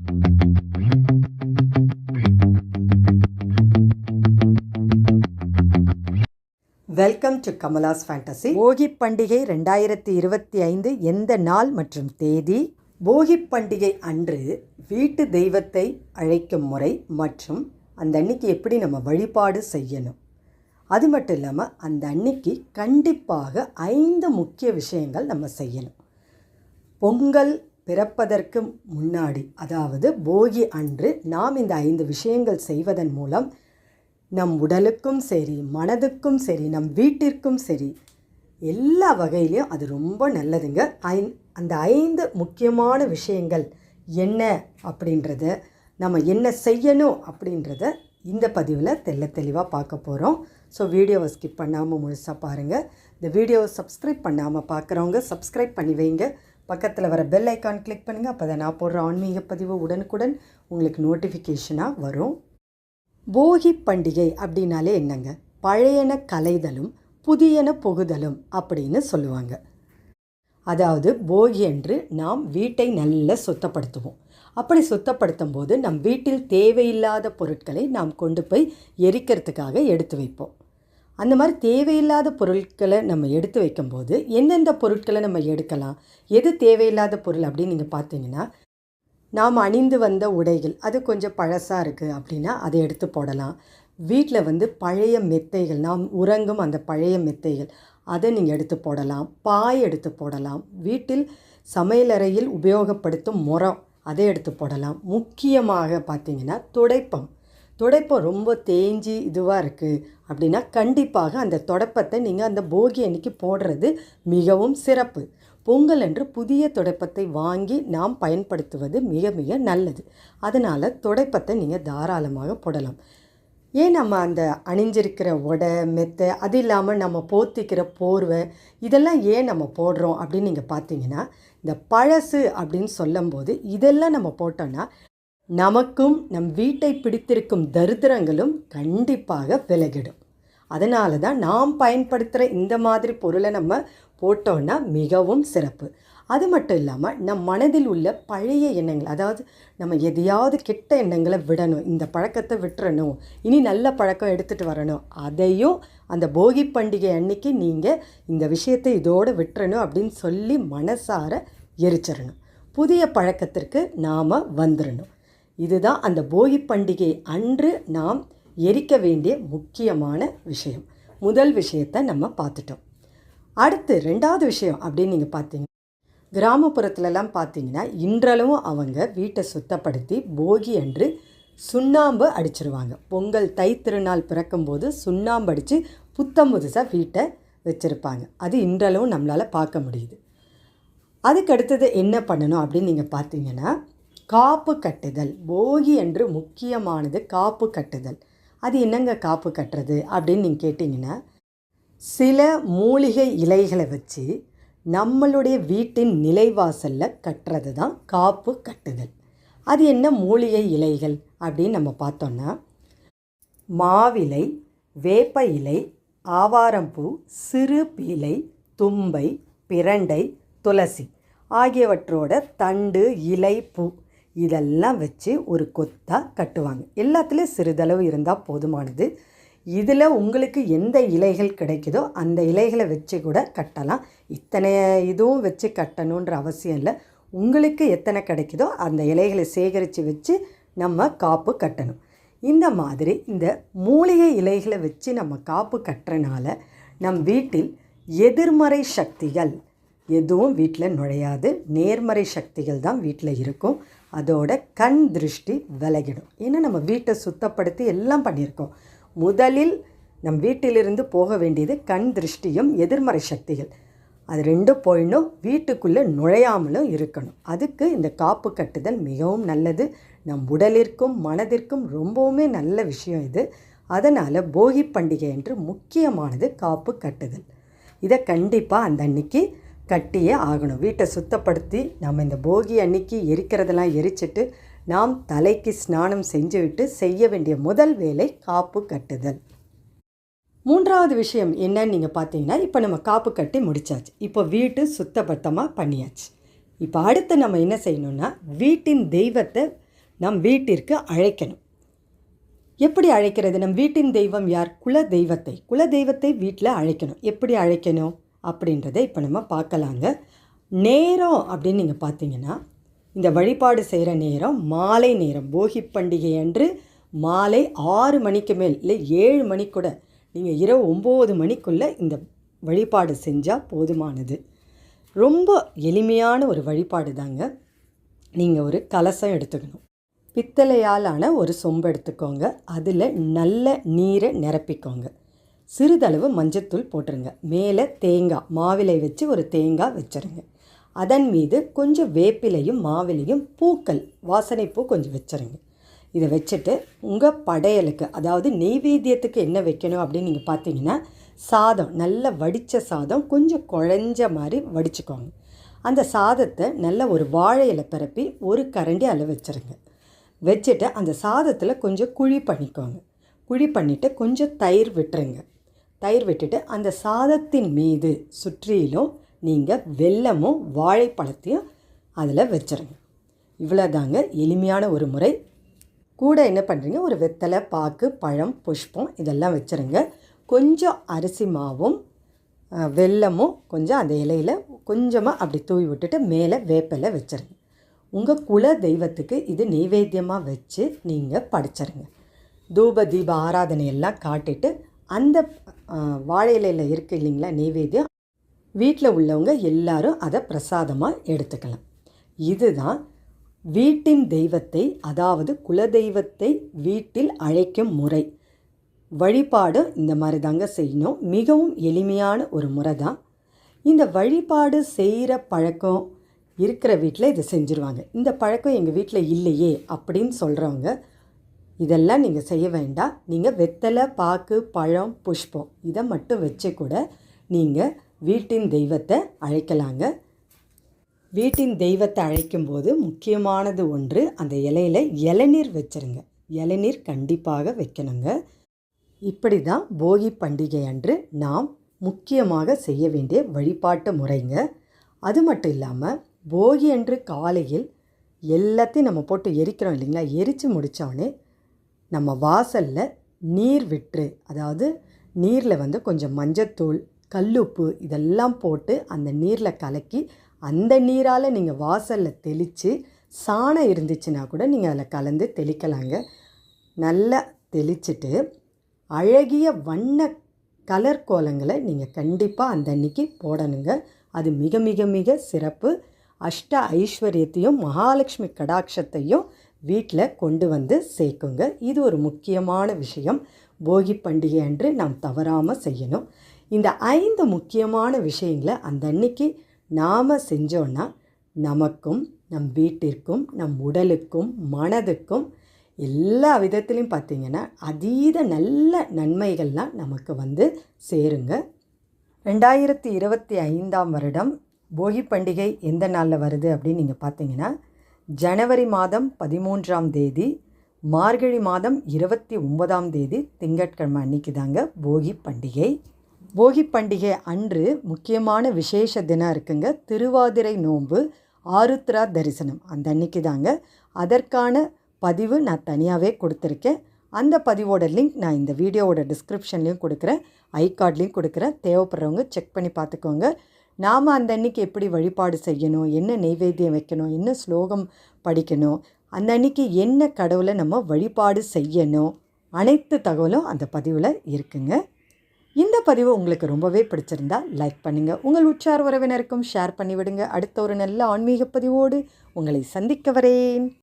Welcome to Kamala's fantasy போகி பண்டிகை ரெண்டாயிரத்தி இருபத்தி ஐந்து எந்த நாள் மற்றும் தேதி? போகி பண்டிகை அன்று வீட்டு தெய்வத்தை அழைக்கும் முறை மற்றும் அந்த அன்னைக்கு எப்படி நம்ம வழிபாடு செய்யணும்? அது மட்டும் இல்லாமல் அந்த அன்னைக்கு கண்டிப்பாக ஐந்து முக்கிய விஷயங்கள் நம்ம செய்யணும். பொங்கல் பிறப்பதற்கு முன்னாடி அதாவது போகி அன்று நாம் இந்த ஐந்து விஷயங்கள் செய்வதன் மூலம் நம் உடலுக்கும் சரி மனதுக்கும் சரி நம் வீட்டிற்கும் சரி எல்லா வகையிலையும் அது ரொம்ப நல்லதுங்க. ஐ அந்த ஐந்து முக்கியமான விஷயங்கள் என்ன அப்படின்றத நம்ம என்ன செய்யணும் அப்படின்றத இந்த பதிவில் தெள்ள தெளிவாக பார்க்க போகிறோம் ஸோ வீடியோவை ஸ்கிப் பண்ணாமல் முழுசாக பாருங்கள் இந்த வீடியோவை சப்ஸ்கிரைப் பண்ணாமல் பார்க்குறவங்க சப்ஸ்கிரைப் பண்ணி வைங்க. பக்கத்தில் வர பெல் ஐக்கான் கிளிக் பண்ணுங்கள் அப்போ தான் நான் போடுற ஆன்மீக பதிவு உடனுக்குடன் உங்களுக்கு நோட்டிஃபிகேஷனாக வரும். போகி பண்டிகை அப்படின்னாலே என்னங்க? பழையன கலைதலும் புதியன புகுதலும் அப்படின்னு சொல்லுவாங்க. அதாவது போகி என்று நாம் வீட்டை நல்ல சுத்தப்படுத்துவோம். அப்படி சுத்தப்படுத்தும் போது நம் வீட்டில் தேவையில்லாத பொருட்களை நாம் கொண்டு போய் எரிக்கிறதுக்காக எடுத்து வைப்போம். அந்த மாதிரி தேவையில்லாத பொருட்களை நம்ம எடுத்து வைக்கும்போது எந்தெந்த பொருட்களை நம்ம எடுக்கலாம் எது தேவையில்லாத பொருள் அப்படின்னு நீங்கள் பார்த்தீங்கன்னா நாம் அணிந்து வந்த உடைகள் அது கொஞ்சம் பழசாக இருக்குது அப்படின்னா அதை எடுத்து போடலாம். வீட்டில் வந்து பழைய மெத்தைகள் நாம் உறங்கும் அந்த பழைய மெத்தைகள் அதை நீங்கள் எடுத்து போடலாம். பாய் எடுத்து போடலாம். வீட்டில் சமையலறையில் உபயோகப்படுத்தும் முறம் அதை எடுத்து போடலாம். முக்கியமாக பார்த்திங்கன்னா துடைப்பம். துடைப்பம் ரொம்ப தேஞ்சி இதுவாக இருக்குது அப்படின்னா கண்டிப்பாக அந்த துடைப்பத்தை நீங்கள் அந்த போகி அன்னைக்கு போடுறது மிகவும் சிறப்பு. பொங்கல் என்று புதிய துடைப்பத்தை வாங்கி நாம் பயன்படுத்துவது மிக மிக நல்லது. அதனால் துடைப்பத்தை நீங்கள் தாராளமாக போடலாம். ஏன் நம்ம அந்த அணிஞ்சிருக்கிற உடை மெத்தை அது இல்லாமல் நம்ம போத்திக்கிற போர்வை இதெல்லாம் ஏன் நம்ம போடுறோம் அப்படின்னு நீங்கள் பார்த்தீங்கன்னா இந்த பழசு அப்படின்னு சொல்லும்போது இதெல்லாம் நம்ம போட்டோன்னா நமக்கும் நம் வீட்டை பிடித்திருக்கும் தரித்திரங்களும் கண்டிப்பாக விலகிடும். அதனால தான் நாம் பயன்படுத்துகிற இந்த மாதிரி பொருளை நம்ம போட்டோன்னா மிகவும் சிறப்பு. அது மட்டும் இல்லாமல் நம் மனதில் உள்ள பழைய எண்ணங்கள் அதாவது நம்ம எதையாவது கெட்ட எண்ணங்களை விடணும் இந்த பழக்கத்தை விட்டுறணும் இனி நல்ல பழக்கம் எடுத்துகிட்டு வரணும் அதையும் அந்த போகி பண்டிகை அன்னைக்கு நீங்கள் இந்த விஷயத்தை இதோடு விட்டுறணும் அப்படின்னு சொல்லி மனசார எரிச்சிடணும் புதிய பழக்கத்திற்கு நாம் வந்துடணும் இதுதான் அந்த போகி பண்டிகை அன்று நாம் எரிக்க வேண்டிய முக்கியமான விஷயம். முதல் விஷயத்தை நம்ம பார்த்துட்டோம். அடுத்து ரெண்டாவது விஷயம் அப்படின்னு நீங்கள் பார்த்தீங்க. கிராமப்புறத்துலலாம் பார்த்தீங்கன்னா இன்றளவும் அவங்க வீட்டை சுத்தப்படுத்தி போகி அன்று சுண்ணாம்பு அடிச்சிருவாங்க. பொங்கல் தை திருநாள் பிறக்கும்போது சுண்ணாம்பு அடித்து புத்தம் புதுசாக வீட்டை வச்சுருப்பாங்க. அது இன்றளவும் நம்மளால் பார்க்க முடியுது. அதுக்கு அடுத்தது என்ன பண்ணணும் அப்படின்னு நீங்கள் பார்த்தீங்கன்னா காப்பு கட்டுதல். போகி என்று முக்கியமானது காப்பு கட்டுதல். அது என்னங்க காப்பு கட்டுறது அப்படின்னு நீங்கள் கேட்டிங்கன்னா சில மூலிகை இலைகளை வச்சு நம்மளுடைய வீட்டின் நிலைவாசலில் கட்டுறது தான் காப்பு கட்டுதல். அது என்ன மூலிகை இலைகள் அப்படின்னு நம்ம பார்த்தோன்னா மாவிலை வேப்ப இலை ஆவாரம்பூ சிறு பீலை தும்பை பிரண்டை துளசி ஆகியவற்றோட தண்டு இலை பூ இதெல்லாம் வச்சு ஒரு கொத்தாக கட்டுவாங்க. எல்லாத்துலேயும் சிறிதளவு இருந்தால் போதுமானது. இதில் உங்களுக்கு எந்த இலைகள் கிடைக்குதோ அந்த இலைகளை வச்சு கூட கட்டலாம். இத்தனை இதுவும் வச்சு கட்டணுன்ற அவசியம் இல்லை. உங்களுக்கு எத்தனை கிடைக்குதோ அந்த இலைகளை சேகரித்து வச்சு நம்ம காப்பு கட்டணும். இந்த மாதிரி இந்த மூலிகை இலைகளை வச்சு நம்ம காப்பு கட்டுறனால நம் வீட்டில் எதிர்மறை சக்திகள் எதுவும் வீட்டில் நுழையாது. நேர்மறை சக்திகள் தான் வீட்டில் இருக்கும். அதோட கண் திருஷ்டி விலகிடும். ஏன்னா நம்ம வீட்டை சுத்தப்படுத்தி எல்லாம் பண்ணியிருக்கோம். முதலில் நம் வீட்டிலிருந்து போக வேண்டியது கண் திருஷ்டியும் எதிர்மறை சக்திகள். அது ரெண்டும் போயிடணும். வீட்டுக்குள்ளே நுழையாமலும் இருக்கணும். அதுக்கு இந்த காப்பு கட்டுதல் மிகவும் நல்லது. நம் உடலிற்கும் மனதிற்கும் ரொம்பவுமே நல்ல விஷயம் இது. அதனால் போகி பண்டிகை என்று முக்கியமானது காப்பு கட்டுதல். இதை கண்டிப்பாக அந்த அன்னைக்கு கட்டியே ஆகணும். வீட்டை சுத்தப்படுத்தி நம்ம இந்த போகி அன்னைக்கு எரிக்கிறதெல்லாம் எரிச்சிட்டு நாம் தலைக்கு ஸ்நானம் செஞ்சுவிட்டு செய்ய வேண்டிய முதல் வேலை காப்பு கட்டுதல். மூன்றாவது விஷயம் என்னன்னு நீங்கள் பார்த்தீங்கன்னா இப்போ நம்ம காப்பு கட்டி முடித்தாச்சு இப்போ வீட்டு சுத்தபத்தமாக பண்ணியாச்சு. இப்போ அடுத்து நம்ம என்ன செய்யணும்னா வீட்டின் தெய்வத்தை நம் வீட்டிற்கு அழைக்கணும். எப்படி அழைக்கிறது? நம் வீட்டின் தெய்வம் யார்? குல தெய்வத்தை. குல தெய்வத்தை வீட்டில் அழைக்கணும். எப்படி அழைக்கணும்? அப்படின்றத இப்போ நம்ம பார்க்கலாங்க. நேரம் அப்படின்னு நீங்கள் பார்த்தீங்கன்னா இந்த வழிபாடு செய்கிற நேரம் மாலை நேரம். போகி பண்டிகை அன்று மாலை ஆறு மணிக்கு மேல் இல்லை ஏழு மணி கூட நீங்கள் இரவு ஒம்பது மணிக்குள்ளே இந்த வழிபாடு செஞ்சால் போதுமானது. ரொம்ப எளிமையான ஒரு வழிபாடு தாங்க. நீங்கள் ஒரு கலசம் எடுத்துக்கணும். பித்தளையாலான ஒரு சொம்பு எடுத்துக்கோங்க. அதில் நல்ல நீரை நிரப்பிக்கோங்க. சிறிதளவு மஞ்சத்தூள் போட்டுருங்க. மேலே தேங்காய் மாவிலை வச்சு ஒரு தேங்காய் வச்சுருங்க. அதன் மீது கொஞ்சம் வேப்பிலையும் மாவிலையும் பூக்கள் வாசனைப்பூ கொஞ்சம் வச்சுருங்க. இதை வச்சுட்டு உங்கள் படையலுக்கு அதாவது நெய்வேத்தியத்துக்கு என்ன வைக்கணும் அப்படின்னு நீங்கள் பார்த்தீங்கன்னா சாதம் நல்ல வடித்த சாதம் கொஞ்சம் குழஞ்ச மாதிரி வடிச்சுக்கோங்க. அந்த சாதத்தை நல்ல ஒரு வாழை இலை பரப்பி ஒரு கரண்டி அளவு வச்சுருங்க. வச்சுட்டு அந்த சாதத்தில் கொஞ்சம் குழி பண்ணிக்கோங்க. குழி பண்ணிவிட்டு கொஞ்சம் தயிர் விட்டுருங்க. தயிர் விட்டுட்டு அந்த சாதத்தின் மீது சுற்றிலும் நீங்கள் வெல்லமும் வாழைப்பழத்தையும் அதில் வச்சுருங்க. இவ்வளோதாங்க எளிமையான ஒரு முறை. கூட என்ன பண்ணுறீங்க ஒரு வெத்தலை பாக்கு பழம் புஷ்பம் இதெல்லாம் வச்சுருங்க. கொஞ்சம் அரிசி மாவும் வெல்லமும் கொஞ்சம் அந்த இலையில் கொஞ்சமாக அப்படி தூவி விட்டுட்டு மேலே வேப்பிலை வச்சுருங்க. உங்கள் குல தெய்வத்துக்கு இது நெய்வேத்தியமாக வச்சு நீங்கள் படைச்சிருங்க. தூப தீப ஆராதனையெல்லாம் காட்டிட்டு அந்த வாழை இலையில் இருக்கு இல்லைங்களா நெய்வேத்தியம். வீட்டில் உள்ளவங்க எல்லாரும் அதை பிரசாதமாக எடுத்துக்கலாம். இதுதான் வீட்டின் தெய்வத்தை அதாவது குலதெய்வத்தை வீட்டில் அழைக்கும் முறை. வழிபாடு இந்த மாதிரி தாங்க செய்யணும். மிகவும் எளிமையான ஒரு முறை தான் இந்த வழிபாடு செய்கிற பழக்கம் இருக்கிற வீட்டில் இதை செஞ்சுருவாங்க. இந்த பழக்கம் எங்கள் வீட்டில் இல்லையே அப்படின்னு சொல்கிறவங்க இதெல்லாம் நீங்கள் செய்ய வேண்டாம். நீங்கள் வெத்தலை பாக்கு பழம் புஷ்பம் இதை மட்டும் வச்சு கூட நீங்கள் வீட்டின் தெய்வத்தை அழைக்கலாங்க. வீட்டின் தெய்வத்தை அழைக்கும்போது முக்கியமானது ஒன்று அந்த இலையில் இளநீர் வச்சுருங்க. இளநீர் கண்டிப்பாக வைக்கணுங்க. இப்படி தான் போகி பண்டிகை அன்று நாம் முக்கியமாக செய்ய வேண்டிய வழிபாட்டு முறைங்க. அது மட்டும் இல்லாமல் போகி அன்று காலையில் எல்லாத்தையும் நம்ம போட்டு எரிக்கிறோம் இல்லைங்களா? எரித்து முடித்தோடனே நம்ம வாசலில் நீர் விற்று அதாவது நீரில் வந்து கொஞ்சம் மஞ்சத்தூள் கல்லுப்பு இதெல்லாம் போட்டு அந்த நீரில் கலக்கி அந்த நீரால் நீங்கள் வாசலில் தெளித்து சாணம் இருந்துச்சுன்னா கூட நீங்கள் அதில் கலந்து தெளிக்கலாங்க. நல்லா தெளிச்சுட்டு அழகிய வண்ண கலர் கோலங்களை நீங்கள் கண்டிப்பாக அந்த அன்னைக்கு போடணுங்க. அது மிக மிக மிக சிறப்பு. அஷ்ட ஐஸ்வர்யத்தையும் மகாலட்சுமி கடாட்சத்தையும் வீட்டில் கொண்டு வந்து சேர்க்குங்க. இது ஒரு முக்கியமான விஷயம். போகி பண்டிகை அன்று நாம் தவறாமல் செய்யணும். இந்த ஐந்து முக்கியமான விஷயங்களை அந்த அன்னைக்கு நாம் செஞ்சோன்னா நமக்கும் நம் வீட்டிற்கும் நம் உடலுக்கும் மனதுக்கும் எல்லா விதத்துலையும் பார்த்திங்கன்னா அதீத நல்ல நன்மைகள்லாம் நமக்கு வந்து சேருங்க. ரெண்டாயிரத்தி இருபத்தி ஐந்தாம் வருடம் போகி பண்டிகை எந்த நாளில் வருது அப்படின்னு நீங்கள் பார்த்தீங்கன்னா ஜனவரி மாதம் பதிமூன்றாம் தேதி மார்கழி மாதம் இருபத்தி ஒன்பதாம் தேதி திங்கட்கிழமை அன்னைக்கு தாங்க போகி பண்டிகை. போகி பண்டிகை அன்று முக்கியமான விசேஷ தினம் இருக்குங்க திருவாதிரை நோன்பு ஆருத்ரா தரிசனம். அந்த அன்னைக்கு தாங்க அதற்கான பதிவு நான் தனியாகவே கொடுத்துருக்கேன். அந்த பதிவோட லிங்க் நான் இந்த வீடியோவோட டிஸ்கிரிப்ஷன்லேயும் கொடுக்குறேன் ஐ கார்ட்லேயும் கொடுக்குறேன். தேவைப்படுறவங்க செக் பண்ணி பார்த்துக்கோங்க. நாம் அந்த அன்னைக்கு எப்படி வழிபாடு செய்யணும்? என்ன நெய்வேத்தியம் வைக்கணும்? என்ன ஸ்லோகம் படிக்கணும்? அந்த அன்னைக்கு என்ன கடவுளை நம்ம வழிபாடு செய்யணும்? அனைத்து தகவலும் அந்த பதிவில் இருக்குங்க. இந்த பதிவு உங்களுக்கு ரொம்பவே பிடிச்சிருந்தா லைக் பண்ணுங்கள் உங்கள் உற்சார் உறவினருக்கும் ஷேர் பண்ணிவிடுங்க. அடுத்த ஒரு நல்ல ஆன்மீக பதிவோடு உங்களை சந்திக்க வரேன்.